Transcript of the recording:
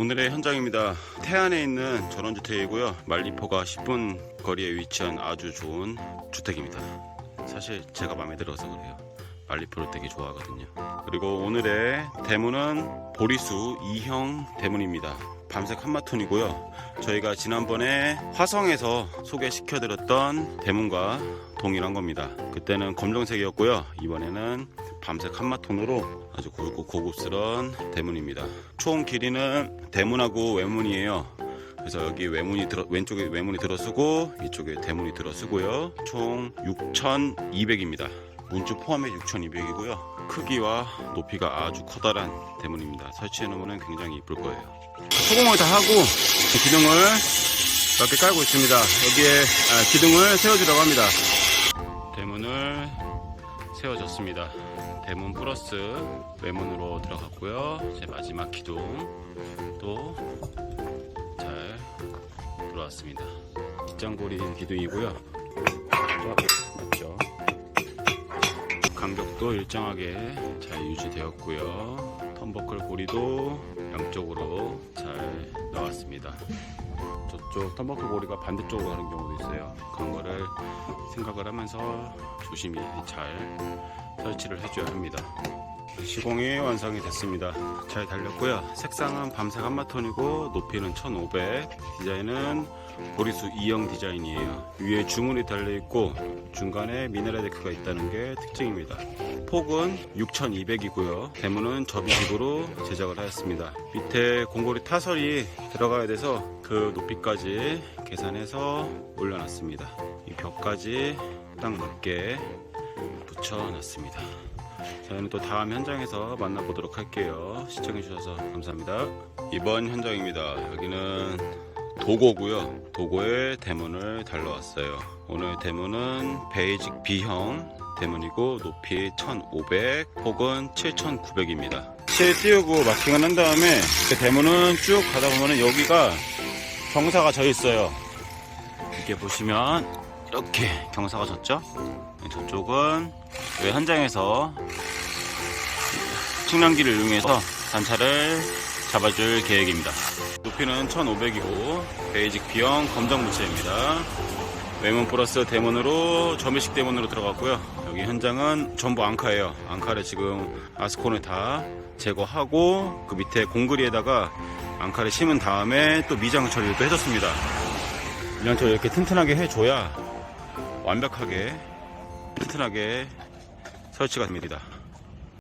오늘의 현장입니다. 태안에 있는 전원주택이고요. 말리포가 10분 거리에 위치한 아주 좋은 주택입니다. 사실 제가 마음에 들어서 그래요. 말리포를 되게 좋아하거든요. 그리고 오늘의 대문은 보리수 2형 대문입니다. 밤색 한마톤이고요. 저희가 지난번에 화성에서 소개시켜드렸던 대문과 동일한 겁니다. 그때는 검정색이었고요. 이번에는 밤색 한마톤으로 아주 굵고 고급스러운 대문입니다. 총 길이는 대문하고 외문이에요. 그래서 여기 외문이 들어 왼쪽에 외문이 들어서고 이쪽에 대문이 들어서고요. 총 6,200입니다. 문주 포함해 6,200이고요. 크기와 높이가 아주 커다란 대문입니다. 설치해 놓으면 굉장히 이쁠 거예요. 소공을 다 하고 기둥을 이렇게 깔고 있습니다. 여기에 아, 기둥을 세워주라고 합니다. 대문을 세워졌습니다. 대문 플러스 외문으로 들어갔고요. 이제 마지막 기둥도 잘 들어왔습니다. 뒷장고리 기둥이고요. 맞죠? 간격도 일정하게 잘 유지되었고요. 턴버클 고리도 양쪽으로 잘 나왔습니다. 저쪽 턴버클 고리가 반대쪽으로 가는 경우도 있어요. 그런 거를 생각을 하면서 조심히 잘 설치를 해줘야 합니다. 시공이 완성이 됐습니다. 잘 달렸고요. 색상은 밤색 한마톤이고 높이는 1500, 디자인은 보리수 2형 디자인이에요. 위에 주문이 달려있고 중간에 미네랄 데크가 있다는 게 특징입니다. 폭은 6200이고요. 대문은 접이식으로 제작을 하였습니다. 밑에 공고리 타설이 들어가야 돼서 그 높이까지 계산해서 올려놨습니다. 이 벽까지 딱 맞게 붙여놨습니다. 저희는 또 다음 현장에서 만나보도록 할게요. 시청해주셔서 감사합니다. 이번 현장입니다. 여기는 도고고요. 도고에 대문을 달러 왔어요. 오늘 대문은 베이직 B형 대문이고 높이 1500, 폭은 7900입니다. 실 띄우고 마킹을 한 다음에 그 대문은 쭉 가다 보면 여기가 경사가 져 있어요. 이렇게 보시면 이렇게 경사가 졌죠? 저쪽은 저희 현장에서 측량기를 이용해서 단차를 잡아줄 계획입니다. 높이는 1500이고 베이직 B형 검정 무채입니다. 외문 플러스 대문으로 점유식 대문으로 들어갔고요. 여기 현장은 전부 앙카예요. 앙카를 지금 아스콘을 다 제거하고 그 밑에 공그리에다가 앙카를 심은 다음에 또 미장 처리를 또 해줬습니다. 이런 저 이렇게 튼튼하게 해줘야 완벽하게 튼튼하게 설치가 됩니다.